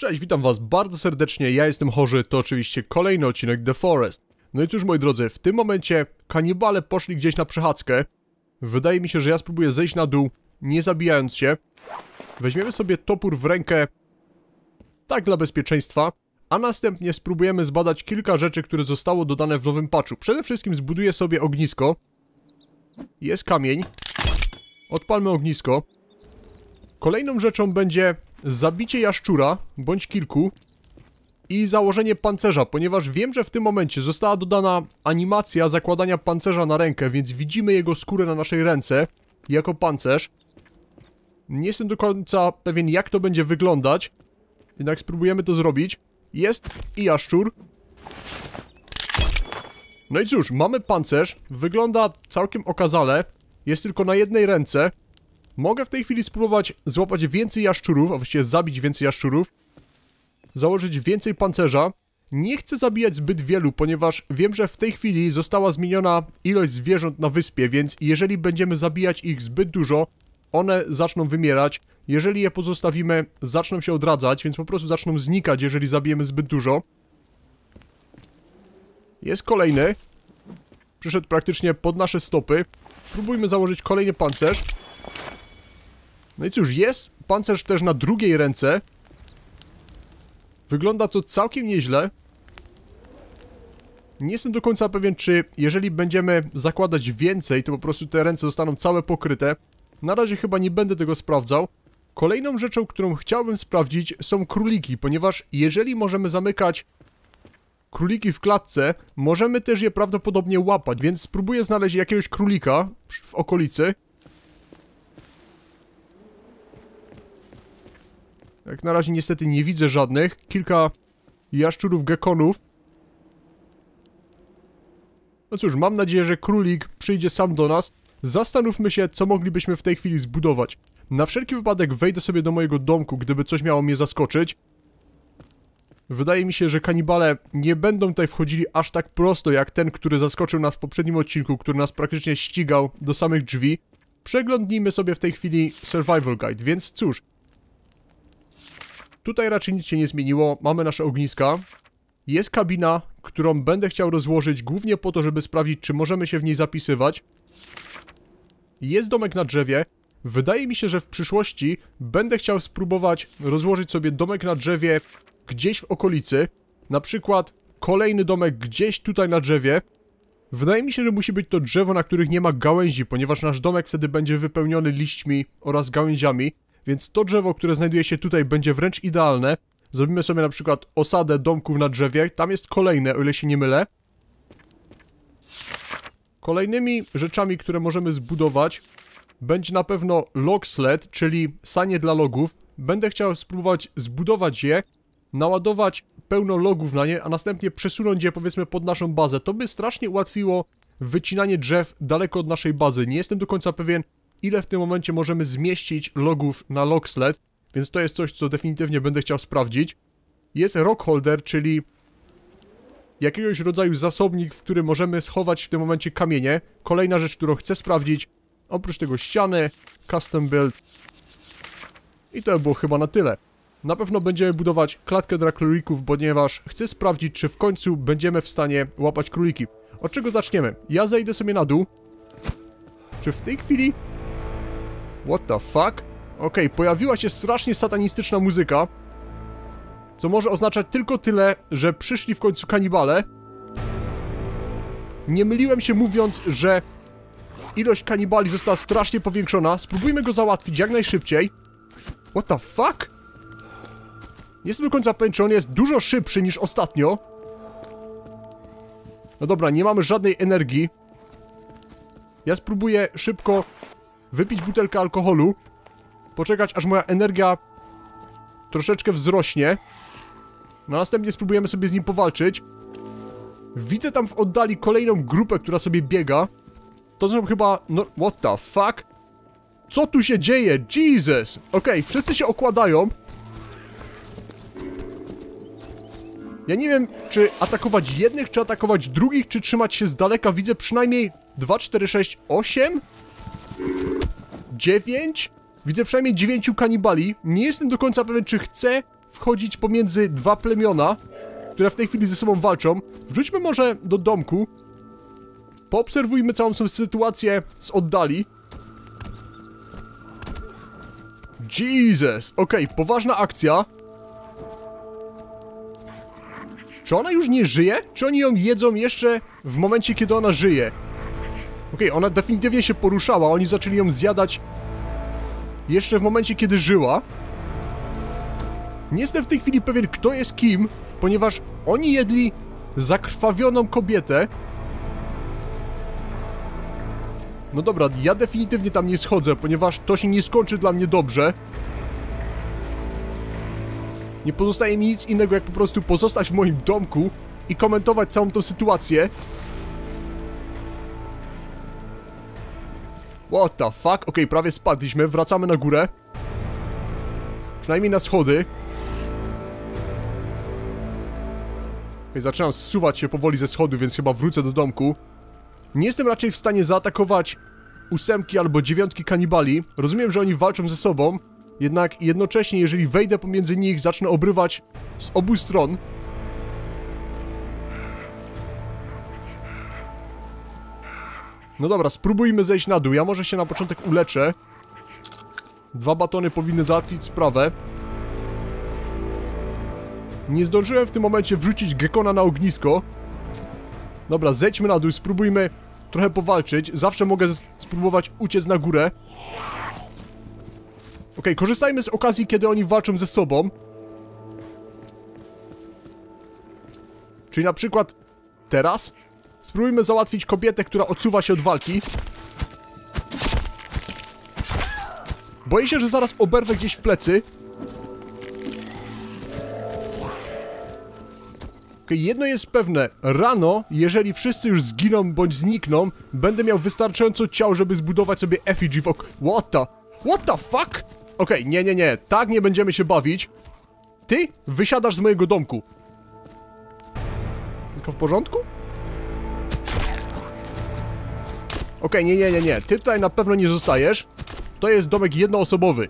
Cześć, witam was bardzo serdecznie, ja jestem Chorzy, to oczywiście kolejny odcinek The Forest. No i cóż moi drodzy, w tym momencie kanibale poszli gdzieś na przechadzkę. Wydaje mi się, że ja spróbuję zejść na dół, nie zabijając się. Weźmiemy sobie topór w rękę, tak dla bezpieczeństwa, a następnie spróbujemy zbadać kilka rzeczy, które zostało dodane w nowym patchu. Przede wszystkim zbuduję sobie ognisko. Jest kamień. Odpalmy ognisko. Kolejną rzeczą będzie zabicie jaszczura, bądź kilku i założenie pancerza, ponieważ wiem, że w tym momencie została dodana animacja zakładania pancerza na rękę, więc widzimy jego skórę na naszej ręce jako pancerz. Nie jestem do końca pewien jak to będzie wyglądać, jednak spróbujemy to zrobić. Jest i jaszczur. No i cóż, mamy pancerz, wygląda całkiem okazale, jest tylko na jednej ręce. Mogę w tej chwili spróbować złapać więcej jaszczurów, a właściwie zabić więcej jaszczurów. Założyć więcej pancerza. Nie chcę zabijać zbyt wielu, ponieważ wiem, że w tej chwili została zmieniona ilość zwierząt na wyspie, więc jeżeli będziemy zabijać ich zbyt dużo, one zaczną wymierać. Jeżeli je pozostawimy, zaczną się odradzać, więc po prostu zaczną znikać, jeżeli zabijemy zbyt dużo. Jest kolejny. Przyszedł praktycznie pod nasze stopy. Spróbujmy założyć kolejny pancerz. No i cóż, jest pancerz też na drugiej ręce. Wygląda to całkiem nieźle. Nie jestem do końca pewien, czy jeżeli będziemy zakładać więcej, to po prostu te ręce zostaną całe pokryte. Na razie chyba nie będę tego sprawdzał. Kolejną rzeczą, którą chciałbym sprawdzić są króliki, ponieważ jeżeli możemy zamykać króliki w klatce, możemy też je prawdopodobnie łapać, więc spróbuję znaleźć jakiegoś królika w okolicy. Jak na razie niestety nie widzę żadnych. Kilka jaszczurów gekonów. No cóż, mam nadzieję, że królik przyjdzie sam do nas. Zastanówmy się, co moglibyśmy w tej chwili zbudować. Na wszelki wypadek wejdę sobie do mojego domku, gdyby coś miało mnie zaskoczyć. Wydaje mi się, że kanibale nie będą tutaj wchodzili aż tak prosto, jak ten, który zaskoczył nas w poprzednim odcinku, który nas praktycznie ścigał do samych drzwi. Przeglądnijmy sobie w tej chwili Survival Guide, więc cóż, Tutaj raczej nic się nie zmieniło, mamy nasze ogniska. Jest kabina, którą będę chciał rozłożyć głównie po to, żeby sprawdzić, czy możemy się w niej zapisywać. Jest domek na drzewie. Wydaje mi się, że w przyszłości będę chciał spróbować rozłożyć sobie domek na drzewie gdzieś w okolicy. Na przykład kolejny domek gdzieś tutaj na drzewie. Wydaje mi się, że musi być to drzewo, na których nie ma gałęzi, ponieważ nasz domek wtedy będzie wypełniony liśćmi oraz gałęziami. Więc to drzewo, które znajduje się tutaj będzie wręcz idealne. Zrobimy sobie na przykład osadę domków na drzewie. Tam jest kolejne, o ile się nie mylę. Kolejnymi rzeczami, które możemy zbudować będzie na pewno log sled, czyli sanie dla logów. Będę chciał spróbować zbudować je, naładować pełno logów na nie, a następnie przesunąć je powiedzmy pod naszą bazę. To by strasznie ułatwiło wycinanie drzew daleko od naszej bazy. Nie jestem do końca pewien, ile w tym momencie możemy zmieścić logów na logsled, więc to jest coś, co definitywnie będę chciał sprawdzić. Jest rockholder, czyli jakiegoś rodzaju zasobnik, w którym możemy schować w tym momencie kamienie. Kolejna rzecz, którą chcę sprawdzić, oprócz tego ściany, custom build i to było chyba na tyle. Na pewno będziemy budować klatkę dla królików, ponieważ chcę sprawdzić, czy w końcu będziemy w stanie łapać króliki. Od czego zaczniemy? Ja zejdę sobie na dół. Czy w tej chwili What the fuck? Okay, pojawiła się strasznie satanistyczna muzyka. Co może oznaczać tylko tyle, że przyszli w końcu kanibale. Nie myliłem się mówiąc, że ilość kanibali została strasznie powiększona. Spróbujmy go załatwić jak najszybciej. What the fuck? Nie jestem do końca pewien, czy on jest dużo szybszy niż ostatnio. No dobra, nie mamy żadnej energii. Ja spróbuję szybko wypić butelkę alkoholu, poczekać aż moja energia troszeczkę wzrośnie. No następnie spróbujemy sobie z nim powalczyć. Widzę tam w oddali kolejną grupę, która sobie biega. To są chyba... no... what the fuck? Co tu się dzieje? Jesus! Okej, okay, wszyscy się okładają. Ja nie wiem, czy atakować jednych, czy atakować drugich, czy trzymać się z daleka. Widzę przynajmniej 2, 4, 6, 8 dziewięć? Widzę przynajmniej dziewięciu kanibali. Nie jestem do końca pewien, czy chcę wchodzić pomiędzy dwa plemiona, które w tej chwili ze sobą walczą. Wróćmy może do domku. Poobserwujmy całą tą sytuację z oddali. Jesus! Okej, okay, poważna akcja. Czy ona już nie żyje? Czy oni ją jedzą jeszcze w momencie, kiedy ona żyje? Okej, okay, ona definitywnie się poruszała, oni zaczęli ją zjadać jeszcze w momencie, kiedy żyła. Nie jestem w tej chwili pewien, kto jest kim, ponieważ oni jedli zakrwawioną kobietę. No dobra, ja definitywnie tam nie schodzę, ponieważ to się nie skończy dla mnie dobrze. Nie pozostaje mi nic innego, jak po prostu pozostać w moim domku i komentować całą tą sytuację. What the fuck? Okej, okay, prawie spadliśmy, wracamy na górę. Przynajmniej na schody. Okay, zaczynam zsuwać się powoli ze schodu, więc chyba wrócę do domku. Nie jestem raczej w stanie zaatakować ósemki albo dziewiątki kanibali. Rozumiem, że oni walczą ze sobą, jednak jednocześnie, jeżeli wejdę pomiędzy nich, zacznę obrywać z obu stron. No dobra, spróbujmy zejść na dół. Ja może się na początek uleczę. Dwa batony powinny załatwić sprawę. Nie zdążyłem w tym momencie wrzucić Gekona na ognisko. Dobra, zejdźmy na dół, spróbujmy trochę powalczyć. Zawsze mogę spróbować uciec na górę. Ok, korzystajmy z okazji, kiedy oni walczą ze sobą. Czyli na przykład teraz spróbujmy załatwić kobietę, która odsuwa się od walki. Boję się, że zaraz oberwę gdzieś w plecy. Ok, jedno jest pewne. Rano, jeżeli wszyscy już zginą bądź znikną, będę miał wystarczająco ciał, żeby zbudować sobie effigy w ok... What the... What the fuck? Okej, okay, nie, nie, nie. Tak nie będziemy się bawić. Ty wysiadasz z mojego domku. Wszystko w porządku? Okej, okay, nie, nie, nie, nie. Ty tutaj na pewno nie zostajesz. To jest domek jednoosobowy.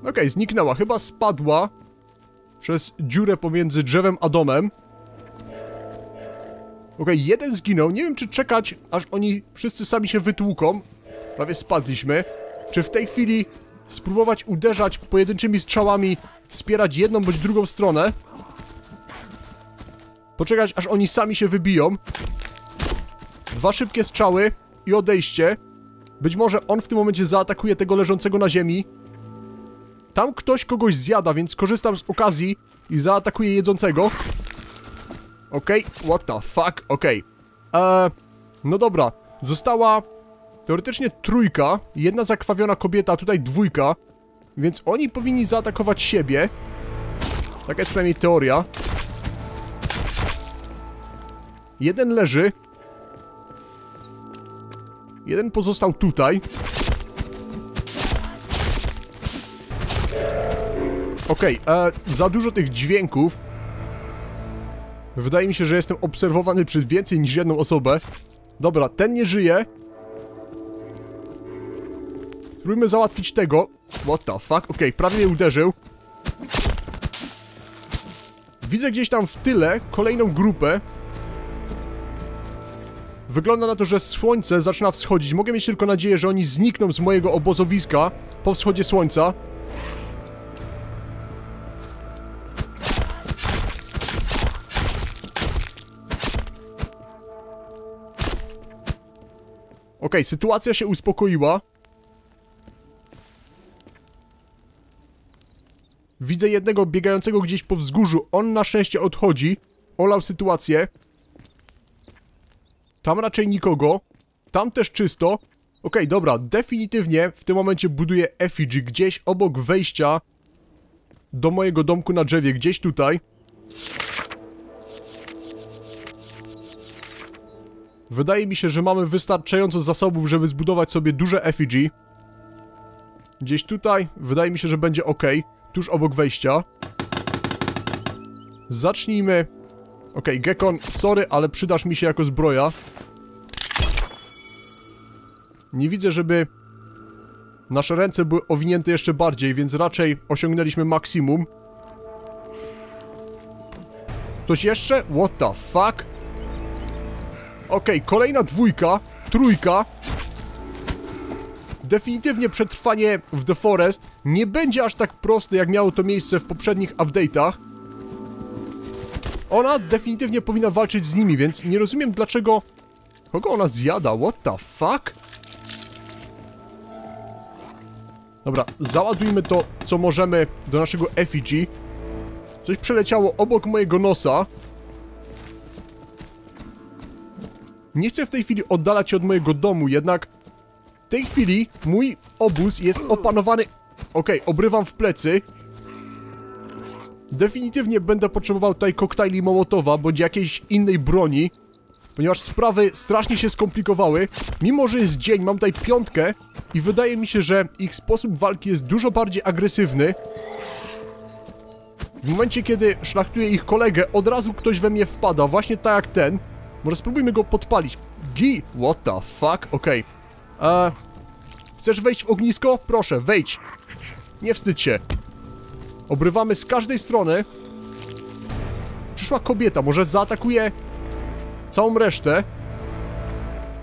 Okej, okay, zniknęła. Chyba spadła przez dziurę pomiędzy drzewem a domem. Okej, okay, jeden zginął. Nie wiem, czy czekać, aż oni wszyscy sami się wytłuką. Prawie spadliśmy. Czy w tej chwili spróbować uderzać pojedynczymi strzałami, wspierać jedną bądź drugą stronę? Poczekać, aż oni sami się wybiją. Dwa szybkie strzały i odejście. Być może on w tym momencie zaatakuje tego leżącego na ziemi. Tam ktoś kogoś zjada, więc korzystam z okazji i zaatakuję jedzącego. Okej, okay. what the fuck, okej. Okay. Eee, no dobra, została Teoretycznie trójka, jedna zakrwawiona kobieta, a tutaj dwójka. Więc oni powinni zaatakować siebie. Taka jest przynajmniej teoria. Jeden leży. Jeden pozostał tutaj. Okej, okay, e, za dużo tych dźwięków. Wydaje mi się, że jestem obserwowany przez więcej niż jedną osobę. Dobra, ten nie żyje. Spróbujmy załatwić tego. What the fuck? Okej, okay, prawie mnie uderzył. Widzę gdzieś tam w tyle kolejną grupę. Wygląda na to, że słońce zaczyna wschodzić. Mogę mieć tylko nadzieję, że oni znikną z mojego obozowiska po wschodzie słońca. Okay, sytuacja się uspokoiła. Widzę jednego biegającego gdzieś po wzgórzu. On na szczęście odchodzi. Olał sytuację. Tam raczej nikogo. Tam też czysto. Okej, okay, dobra, definitywnie w tym momencie buduję effigy gdzieś obok wejścia do mojego domku na drzewie, gdzieś tutaj. Wydaje mi się, że mamy wystarczająco zasobów, żeby zbudować sobie duże effigy. Gdzieś tutaj, wydaje mi się, że będzie ok tuż obok wejścia. Zacznijmy. Okej, okay, Gekon, sorry, ale przydasz mi się jako zbroja. Nie widzę, żeby Nasze ręce były owinięte jeszcze bardziej, więc raczej osiągnęliśmy maksimum. Ktoś jeszcze? What the fuck? Okej, okay, kolejna dwójka, trójka. Definitywnie przetrwanie w The Forest nie będzie aż tak proste, jak miało to miejsce w poprzednich update'ach. Ona definitywnie powinna walczyć z nimi, więc nie rozumiem dlaczego... Kogo ona zjada? What the fuck? Dobra, załadujmy to, co możemy do naszego effigy. Coś przeleciało obok mojego nosa. Nie chcę w tej chwili oddalać się od mojego domu, jednak w tej chwili mój obóz jest opanowany... Okej, okay, obrywam w plecy. Definitywnie będę potrzebował tutaj koktajli Mołotowa, bądź jakiejś innej broni. Ponieważ sprawy strasznie się skomplikowały. Mimo, że jest dzień, mam tutaj piątkę i wydaje mi się, że ich sposób walki jest dużo bardziej agresywny. W momencie, kiedy szlachtuję ich kolegę, od razu ktoś we mnie wpada, właśnie tak jak ten. Może spróbujmy go podpalić. Gi! What the fuck? Okej. Okay. Eee... Chcesz wejść w ognisko? Proszę, wejdź. Nie wstydź się. Obrywamy z każdej strony. Przyszła kobieta, może zaatakuje całą resztę.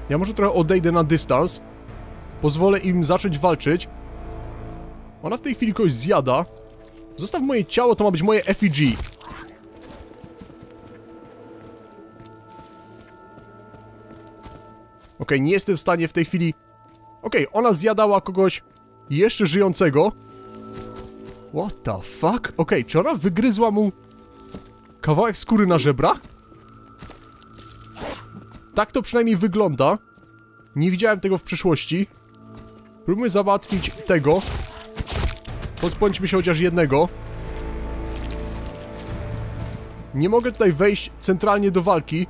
Ja może trochę odejdę na dystans. Pozwolę im zacząć walczyć. Ona w tej chwili kogoś zjada. Zostaw moje ciało, to ma być moje effigy. Ok, nie jestem w stanie w tej chwili... Ok, ona zjadała kogoś jeszcze żyjącego. What the fuck? Ok, czy ona wygryzła mu kawałek skóry na żebrach? Tak to przynajmniej wygląda. Nie widziałem tego w przyszłości. Próbujmy załatwić tego. Pozbądźmy się chociaż jednego. Nie mogę tutaj wejść centralnie do walki.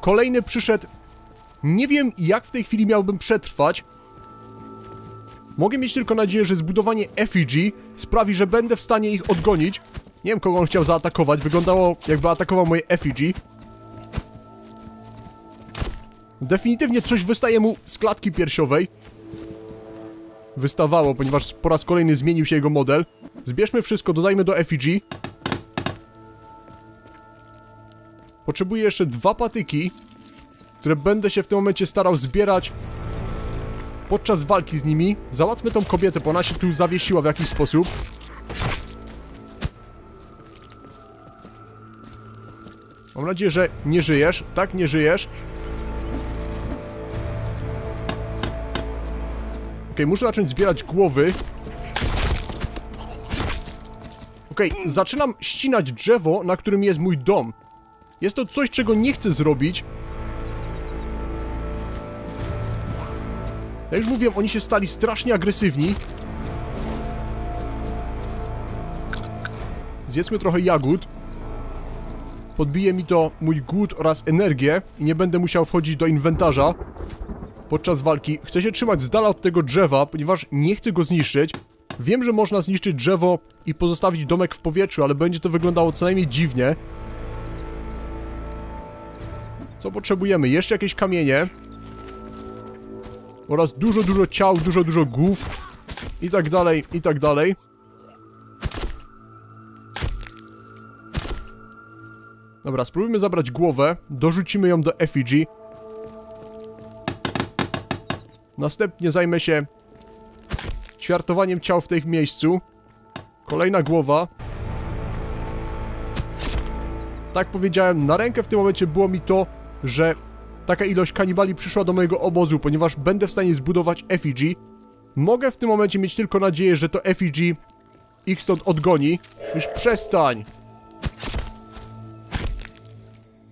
Kolejny przyszedł. Nie wiem, jak w tej chwili miałbym przetrwać. Mogę mieć tylko nadzieję, że zbudowanie effigy sprawi, że będę w stanie ich odgonić. Nie wiem, kogo on chciał zaatakować. Wyglądało, jakby atakował moje effigy. Definitywnie coś wystaje mu z klatki piersiowej. Wystawało, ponieważ po raz kolejny zmienił się jego model. Zbierzmy wszystko, dodajmy do effigy. Potrzebuję jeszcze dwa patyki, które będę się w tym momencie starał zbierać podczas walki z nimi. Załatwmy tą kobietę, bo ona się tu zawiesiła w jakiś sposób. Mam nadzieję, że nie żyjesz. Tak, nie żyjesz. okay, muszę zacząć zbierać głowy. Okay, zaczynam ścinać drzewo, na którym jest mój dom. Jest to coś, czego nie chcę zrobić. Jak już mówiłem, oni się stali strasznie agresywni. Zjedzmy trochę jagód. Podbije mi to mój głód oraz energię i nie będę musiał wchodzić do inwentarza podczas walki. Chcę się trzymać z dala od tego drzewa, ponieważ nie chcę go zniszczyć. Wiem, że można zniszczyć drzewo i pozostawić domek w powietrzu, ale będzie to wyglądało co najmniej dziwnie. Co potrzebujemy? Jeszcze jakieś kamienie. Oraz dużo, dużo ciał, dużo, dużo głów. I tak dalej, i tak dalej. Dobra, spróbujmy zabrać głowę. Dorzucimy ją do effigy. Następnie zajmę się ćwiartowaniem ciał w tym miejscu. Kolejna głowa. Tak powiedziałem, na rękę w tym momencie było mi to, że taka ilość kanibali przyszła do mojego obozu, ponieważ będę w stanie zbudować effigy. Mogę w tym momencie mieć tylko nadzieję, że to effigy ich stąd odgoni. Już przestań!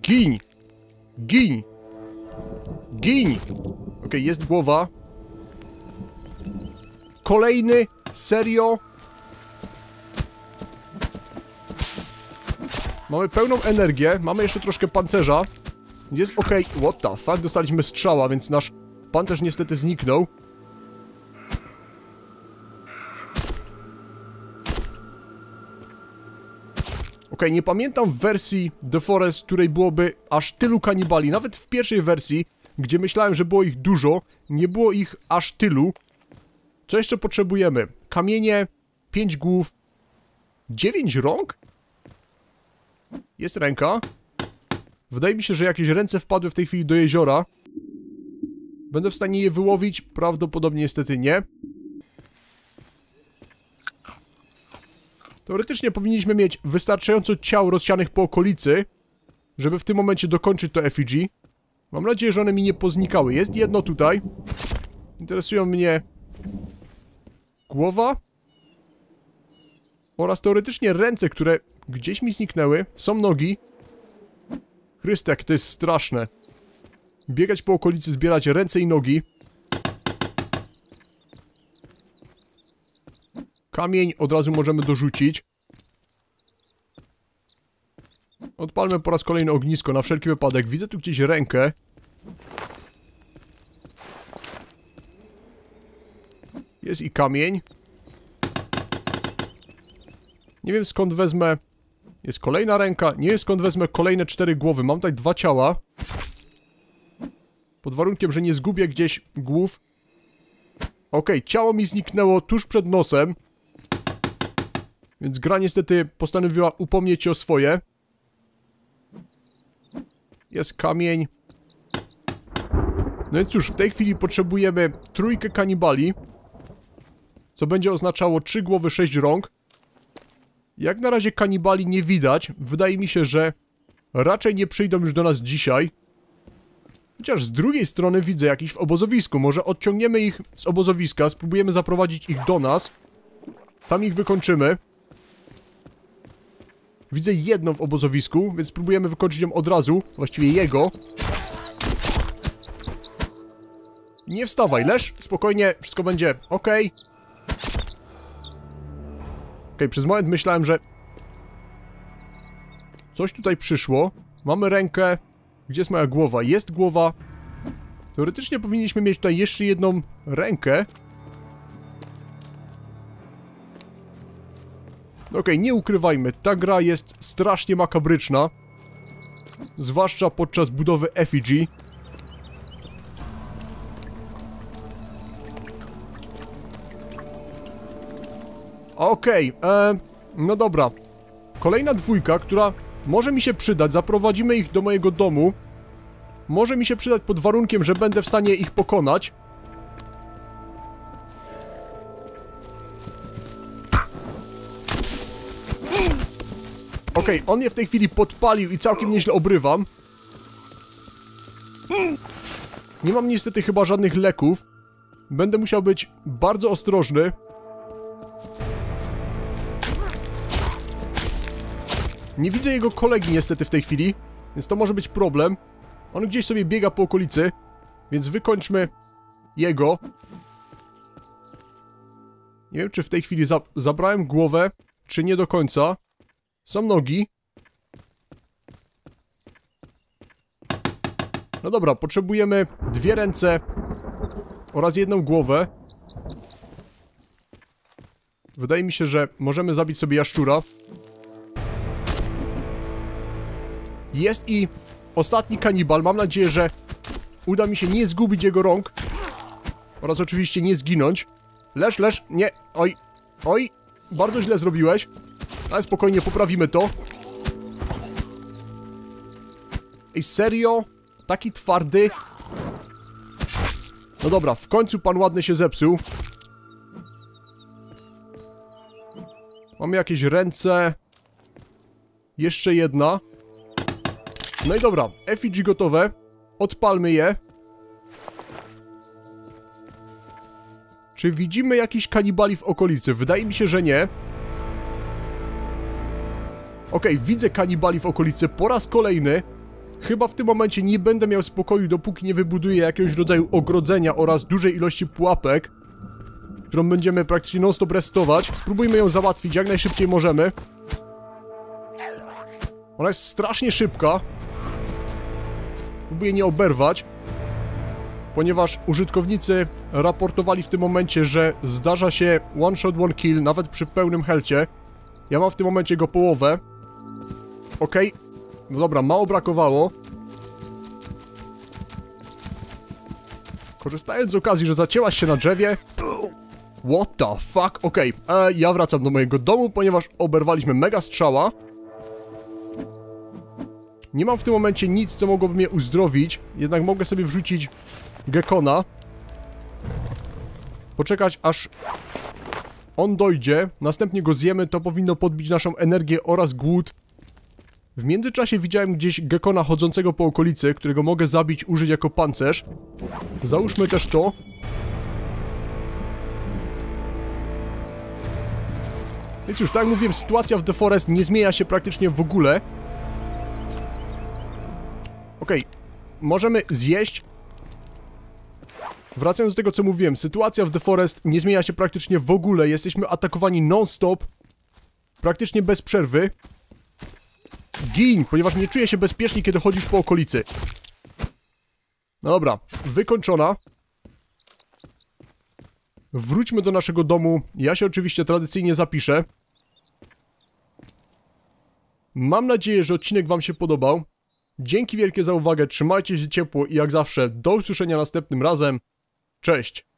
Gin! Gin! Gin! Okay, jest głowa. Kolejny? Serio? Mamy pełną energię, mamy jeszcze troszkę pancerza. Jest ok. What the fuck? Dostaliśmy strzała, więc nasz pancerz niestety zniknął. Ok, nie pamiętam wersji The Forest, której byłoby aż tylu kanibali. Nawet w pierwszej wersji, gdzie myślałem, że było ich dużo, nie było ich aż tylu. Co jeszcze potrzebujemy? Kamienie, 5 głów, 9 rąk? Jest ręka. Wydaje mi się, że jakieś ręce wpadły w tej chwili do jeziora. Będę w stanie je wyłowić? Prawdopodobnie niestety nie. Teoretycznie powinniśmy mieć wystarczająco ciał rozsianych po okolicy, żeby w tym momencie dokończyć to effigy. Mam nadzieję, że one mi nie poznikały. Jest jedno tutaj. Interesują mnie głowa oraz teoretycznie ręce, które gdzieś mi zniknęły. Są nogi. Chrystek, to jest straszne. Biegać po okolicy, zbierać ręce i nogi. Kamień od razu możemy dorzucić. Odpalmy po raz kolejny ognisko na wszelki wypadek. Widzę tu gdzieś rękę. Jest i kamień. Nie wiem skąd wezmę... Jest kolejna ręka. Nie wiem skąd wezmę kolejne cztery głowy. Mam tutaj dwa ciała. Pod warunkiem, że nie zgubię gdzieś głów. Okej, okay, ciało mi zniknęło tuż przed nosem. Więc gra niestety postanowiła upomnieć się o swoje. Jest kamień. No więc cóż, w tej chwili potrzebujemy trójkę kanibali. Co będzie oznaczało trzy głowy, sześć rąk. Jak na razie kanibali nie widać. Wydaje mi się, że raczej nie przyjdą już do nas dzisiaj. Chociaż z drugiej strony widzę jakiś w obozowisku. Może odciągniemy ich z obozowiska, spróbujemy zaprowadzić ich do nas. Tam ich wykończymy. Widzę jedną w obozowisku, więc spróbujemy wykończyć ją od razu. Właściwie jego. Nie wstawaj, leż, spokojnie, wszystko będzie ok. Ok, przez moment myślałem, że... Coś tutaj przyszło. Mamy rękę. Gdzie jest moja głowa? Jest głowa. Teoretycznie powinniśmy mieć tutaj jeszcze jedną rękę. Okej, okay, nie ukrywajmy, ta gra jest strasznie makabryczna. Zwłaszcza podczas budowy effigy. Okej, okay, e, no dobra. Kolejna dwójka, która może mi się przydać. Zaprowadzimy ich do mojego domu. Może mi się przydać pod warunkiem, że będę w stanie ich pokonać. Okej, okay, on mnie w tej chwili podpalił i całkiem nieźle obrywam. Nie mam niestety chyba żadnych leków. Będę musiał być bardzo ostrożny. Nie widzę jego kolegi niestety w tej chwili, więc to może być problem. On gdzieś sobie biega po okolicy, więc wykończmy jego. Nie wiem, czy w tej chwili za zabrałem głowę, czy nie do końca. Są nogi. No dobra, potrzebujemy dwie ręce oraz jedną głowę. Wydaje mi się, że możemy zabić sobie jaszczura. Jest i ostatni kanibal. Mam nadzieję, że uda mi się nie zgubić jego rąk. Oraz oczywiście nie zginąć. Leż, leż, nie, oj, oj, bardzo źle zrobiłeś. Ale spokojnie, poprawimy to. Ej, serio? Taki twardy? No dobra, w końcu pan ładny się zepsuł. Mamy jakieś ręce. Jeszcze jedna. No i dobra, effigy gotowe. Odpalmy je. Czy widzimy jakiś kanibali w okolicy? Wydaje mi się, że nie. Okej, okay, widzę kanibali w okolicy po raz kolejny. Chyba w tym momencie nie będę miał spokoju, dopóki nie wybuduję jakiegoś rodzaju ogrodzenia oraz dużej ilości pułapek, którą będziemy praktycznie non-stop restować. Spróbujmy ją załatwić jak najszybciej możemy. Ona jest strasznie szybka. Próbuję nie oberwać, ponieważ użytkownicy raportowali w tym momencie, że zdarza się one shot, one kill, nawet przy pełnym helcie. Ja mam w tym momencie go połowę. Okay. No dobra, mało brakowało. Korzystając z okazji, że zacięłaś się na drzewie, What the fuck? Okej, e, ja wracam do mojego domu, ponieważ oberwaliśmy mega strzała. Nie mam w tym momencie nic, co mogłoby mnie uzdrowić, jednak mogę sobie wrzucić gekona. Poczekać aż on dojdzie, następnie go zjemy, to powinno podbić naszą energię oraz głód. W międzyczasie widziałem gdzieś gekona chodzącego po okolicy, którego mogę zabić, użyć jako pancerz. Załóżmy też to. Więc już, tak jak mówiłem, sytuacja w The Forest nie zmienia się praktycznie w ogóle. Okej, okay. możemy zjeść. Wracając do tego, co mówiłem, sytuacja w The Forest nie zmienia się praktycznie w ogóle. Jesteśmy atakowani non-stop. Praktycznie bez przerwy. Gin, ponieważ nie czuję się bezpiecznie, kiedy chodzisz po okolicy. Dobra, wykończona. Wróćmy do naszego domu. Ja się oczywiście tradycyjnie zapiszę. Mam nadzieję, że odcinek wam się podobał. Dzięki wielkie za uwagę, trzymajcie się ciepło i jak zawsze do usłyszenia następnym razem. Cześć!